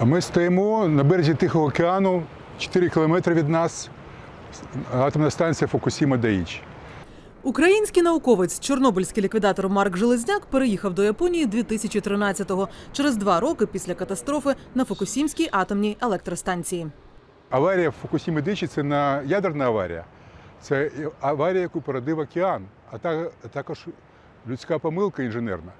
А Ми стоїмо на березі Тихого океану, 4 кілометри від нас, атомна станція Фукусіма Даїч. Український науковець, чорнобильський ліквідатор Марк Железняк переїхав до Японії 2013-го, через два роки після катастрофи на Фукусімській атомній електростанції. Аварія в Фукусімі Дичі це не ядерна аварія, це аварія, яку породив океан, а та- також людська помилка інженерна.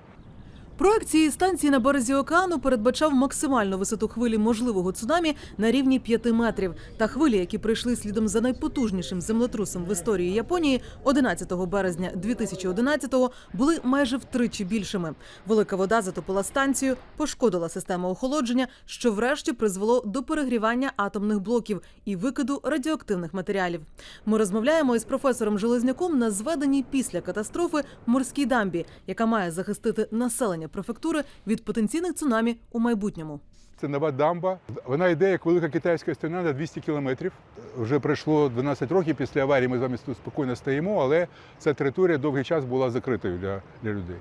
Проект цієї станції на березі океану передбачав максимальну висоту хвилі можливого цунамі на рівні 5 метрів. Та хвилі, які прийшли слідом за найпотужнішим землетрусом в історії Японії 11 березня 2011-го, були майже втричі більшими. Велика вода затопила станцію, пошкодила систему охолодження, що врешті призвело до перегрівання атомних блоків і викиду радіоактивних матеріалів. Ми розмовляємо із професором Железняком на зведеній після катастрофи морській дамбі, яка має захистити населення префектури від потенційних цунамі у майбутньому. Це нова дамба. Вона йде як велика китайська стіна на 200 кілометрів. Вже пройшло 12 років після аварії. Ми з вами тут спокійно стоїмо, але ця територія довгий час була закритою для, для людей.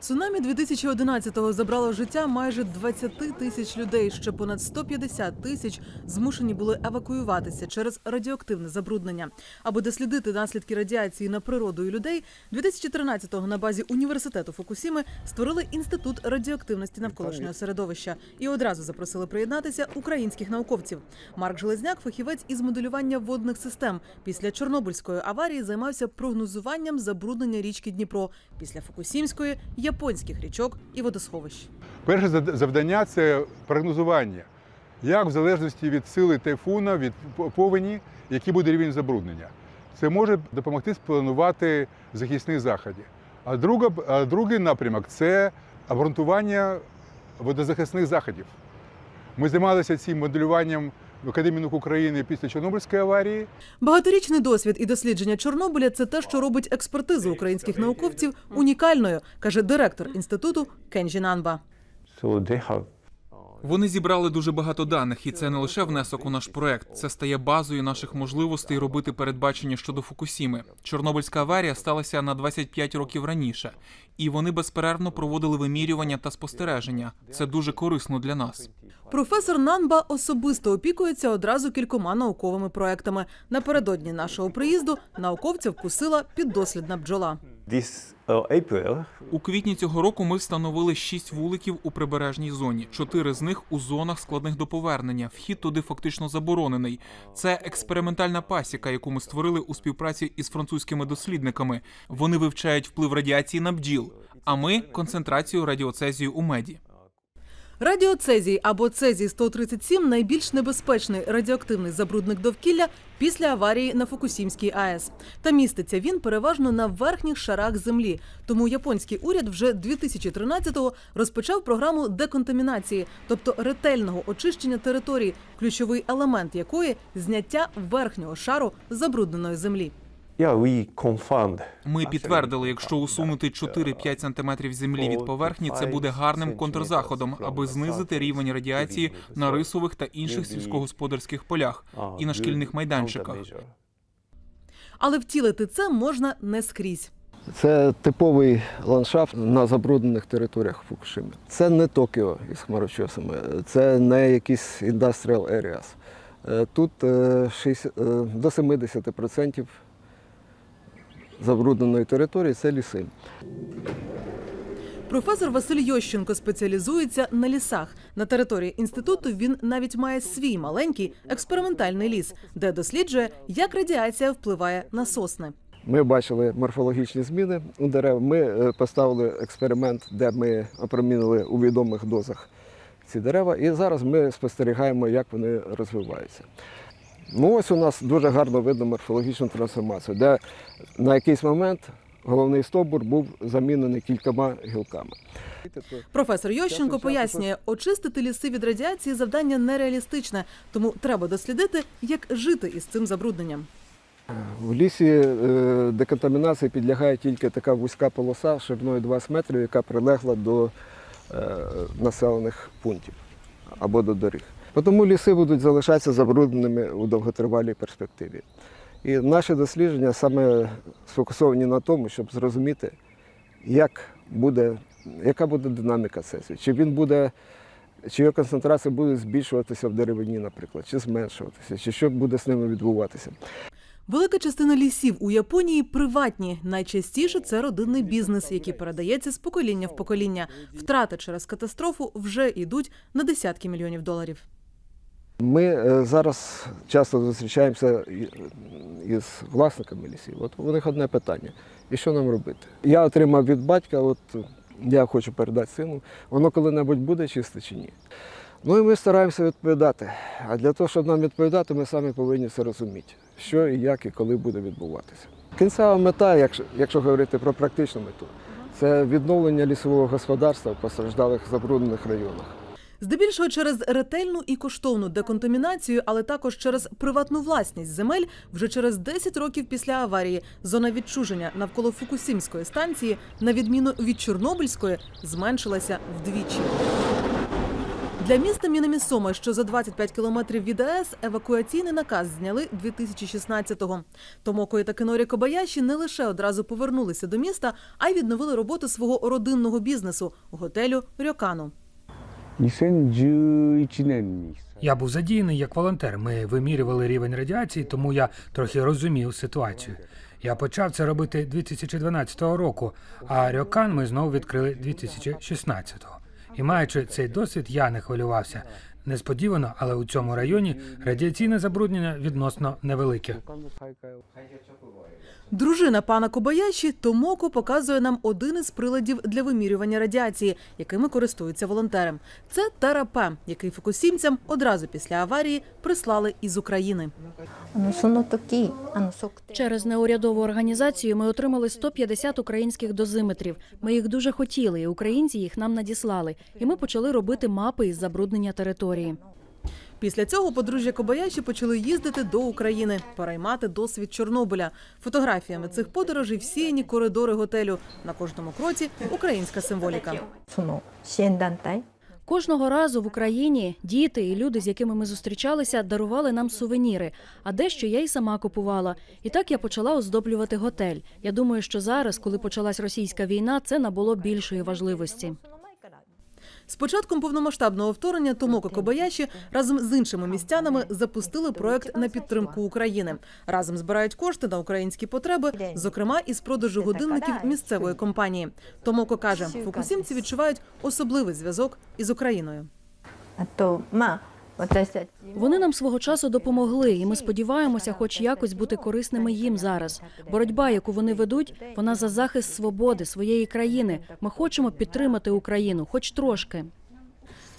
Цунамі 2011-го забрало життя майже 20 тисяч людей. Ще понад 150 тисяч змушені були евакуюватися через радіоактивне забруднення. Аби дослідити наслідки радіації на природу і людей, 2013-го на базі університету Фукусіми створили інститут радіоактивності навколишнього середовища і одразу запросили приєднатися українських науковців. Марк Железняк, фахівець із моделювання водних систем. Після Чорнобильської аварії займався прогнозуванням забруднення річки Дніпро. Після Фукусімської японських річок і водосховищ. Перше завдання це прогнозування. Як в залежності від сили тайфуна, від повені, який буде рівень забруднення. Це може допомогти спланувати захисні заходи. А, друга, другий напрямок це обґрунтування водозахисних заходів. Ми займалися цим моделюванням в Академії наук України після Чорнобильської аварії. Багаторічний досвід і дослідження Чорнобиля це те, що робить експертизу українських науковців унікальною, каже директор інституту Кенджі Нанба. Вони зібрали дуже багато даних, і це не лише внесок у наш проект. Це стає базою наших можливостей робити передбачення щодо Фукусіми. Чорнобильська аварія сталася на 25 років раніше, і вони безперервно проводили вимірювання та спостереження. Це дуже корисно для нас. Професор Нанба особисто опікується одразу кількома науковими проектами. Напередодні нашого приїзду науковця вкусила піддослідна бджола. This uh, April У квітні цього року ми встановили шість вуликів у прибережній зоні. Чотири з них у зонах складних до повернення. Вхід туди фактично заборонений. Це експериментальна пасіка, яку ми створили у співпраці із французькими дослідниками. Вони вивчають вплив радіації на бджіл, а ми концентрацію радіоцезію у меді. Радіоцезій або цезій 137 найбільш небезпечний радіоактивний забрудник довкілля після аварії на Фукусімській АЕС. Та міститься він переважно на верхніх шарах землі. Тому японський уряд вже 2013-го розпочав програму деконтамінації, тобто ретельного очищення території, ключовий елемент якої зняття верхнього шару забрудненої землі. Ми підтвердили, якщо усунути 4-5 сантиметрів землі від поверхні, це буде гарним контрзаходом, аби знизити рівень радіації на рисових та інших сільськогосподарських полях і на шкільних майданчиках. Але втілити це можна не скрізь. Це типовий ландшафт на забруднених територіях Фукушими. Це не Токіо із хмарочосами, це не якісь industrial areas. Е, Тут е, 60, е, до 70% забрудненої території це ліси. Професор Василь Йощенко спеціалізується на лісах. На території інституту він навіть має свій маленький експериментальний ліс, де досліджує, як радіація впливає на сосни. Ми бачили морфологічні зміни у дерев. Ми е, поставили експеримент, де ми опромінили у відомих дозах ці дерева. І зараз ми спостерігаємо, як вони розвиваються. Ну, ось у нас дуже гарно видно морфологічну трансформацію, де на якийсь момент головний стовбур був замінений кількома гілками. Професор Йощенко пояснює, очистити ліси від радіації завдання нереалістичне, тому треба дослідити, як жити із цим забрудненням. В лісі е, деконтамінації підлягає тільки така вузька полоса шириною 20 метрів, яка прилегла до е, населених пунктів або до доріг. Тому ліси будуть залишатися забрудненими у довготривалій перспективі. І наші дослідження саме сфокусовані на тому, щоб зрозуміти, як буде, яка буде динаміка сесії. Чи він буде чи його концентрація буде збільшуватися в деревині, наприклад, чи зменшуватися, чи що буде з ними відбуватися. Велика частина лісів у Японії приватні. Найчастіше це родинний бізнес, який передається з покоління в покоління. Втрати через катастрофу вже йдуть на десятки мільйонів доларів. Ми е, зараз часто зустрічаємося із власниками лісів. От у них одне питання: і що нам робити? Я отримав від батька, от я хочу передати сину, воно коли-небудь буде чисте чи ні. Ну і ми стараємося відповідати. А для того, щоб нам відповідати, ми самі повинні все розуміти, що і як і коли буде відбуватися. Кінцева мета, якщо, якщо говорити про практичну мету, це відновлення лісового господарства в постраждалих забруднених районах. Здебільшого через ретельну і коштовну деконтамінацію, але також через приватну власність земель. Вже через 10 років після аварії зона відчуження навколо Фукусімської станції, на відміну від Чорнобильської, зменшилася вдвічі. Для міста Мінамісома, що за 25 кілометрів від АЕС, евакуаційний наказ зняли 2016-го. Томоко і Такенорі Кобаяші не лише одразу повернулися до міста, а й відновили роботу свого родинного бізнесу готелю Рьокану. 2011年に Я був задіяний як волонтер. Ми вимірювали рівень радіації, тому я трохи розумів ситуацію. Я почав це робити 2012 року, а Рьокан ми знову відкрили 2016-го. І маючи цей досвід, я не хвилювався. Несподівано, але у цьому районі радіаційне забруднення відносно невелике. Дружина пана Кобаяші Томоко показує нам один із приладів для вимірювання радіації, якими користуються волонтером. Це терапе, який фокусімцям одразу після аварії прислали із України. через неурядову організацію ми отримали 150 українських дозиметрів. Ми їх дуже хотіли, і українці їх нам надіслали. І ми почали робити мапи із забруднення території. Після цього подружжя Кобаяші почали їздити до України, переймати досвід Чорнобиля. Фотографіями цих подорожей всіяні коридори готелю. На кожному кроці українська символіка. Кожного разу в Україні діти і люди, з якими ми зустрічалися, дарували нам сувеніри. А дещо я й сама купувала. І так я почала оздоблювати готель. Я думаю, що зараз, коли почалась російська війна, це набуло більшої важливості. З початком повномасштабного вторгнення Томоко Кобаяші разом з іншими містянами запустили проект на підтримку України. Разом збирають кошти на українські потреби, зокрема із продажу годинників місцевої компанії. Томоко каже, фокусімці відчувають особливий зв'язок із Україною. Вони нам свого часу допомогли, і ми сподіваємося, хоч якось бути корисними їм зараз. Боротьба, яку вони ведуть, вона за захист свободи своєї країни. Ми хочемо підтримати Україну, хоч трошки.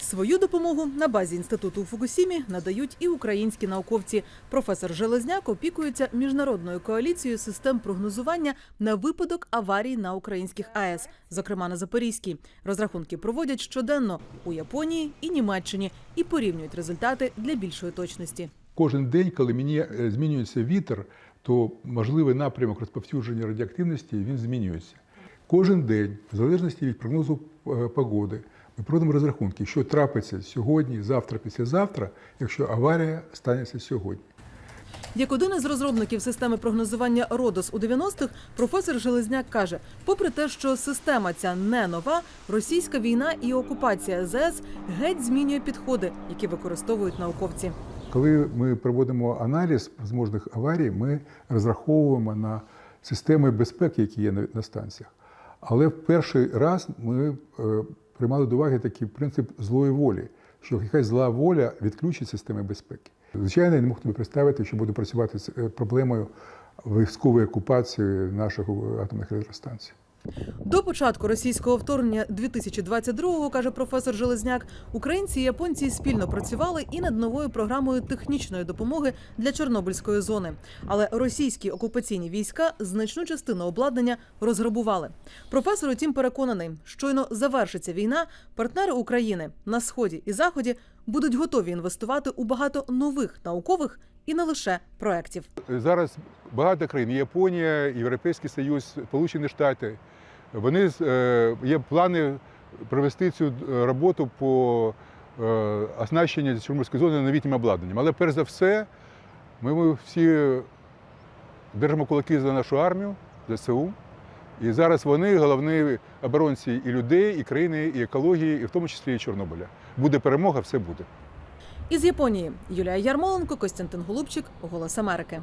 Свою допомогу на базі інституту у Фукусімі надають і українські науковці. Професор Железняк опікується міжнародною коаліцією систем прогнозування на випадок аварій на українських АЕС, зокрема на Запорізькій. Розрахунки проводять щоденно у Японії і Німеччині і порівнюють результати для більшої точності. Кожен день, коли мені е, змінюється вітер, то можливий напрямок розповсюдження радіоактивності він змінюється. Кожен день, в залежності від прогнозу е, погоди, ми проводимо розрахунки, що трапиться сьогодні, завтра, післязавтра, якщо аварія станеться сьогодні. Як один із розробників системи прогнозування Родос у 90-х, професор Железняк каже: попри те, що система ця не нова, російська війна і окупація ЗС геть змінює підходи, які використовують науковці. Коли ми проводимо аналіз можливих аварій, ми розраховуємо на системи безпеки, які є на- станціях. Але в перший раз ми е, приймали до уваги такий принцип злої волі, що якась зла воля відключить системи безпеки. Звичайно, я не мог тобі представити, що буду працювати з е, проблемою військової окупації наших атомних електростанцій. До початку російського вторгнення 2022-го, каже професор Железняк, українці і японці спільно працювали і над новою програмою технічної допомоги для Чорнобильської зони. Але російські окупаційні війська значну частину обладнання розграбували. Професор, утім, переконаний, щойно завершиться війна, партнери України на сході і заході будуть готові інвестувати у багато нових наукових і не лише проєктів. Зараз багато країн, Японія, Європейський Союз, Сполучені Штати. Вони е, є плани провести цю е, роботу по е, оснащенню Чорнобильської зони новітнім обладнанням. Але перш за все, ми, всі держимо кулаки за нашу армію, ЗСУ, І зараз вони головні оборонці і людей, і країни, і екології, і в тому числі і Чорнобиля. Буде перемога, все буде. Із Японії Юлія Ярмоленко, Костянтин Голубчик, Голос Америки.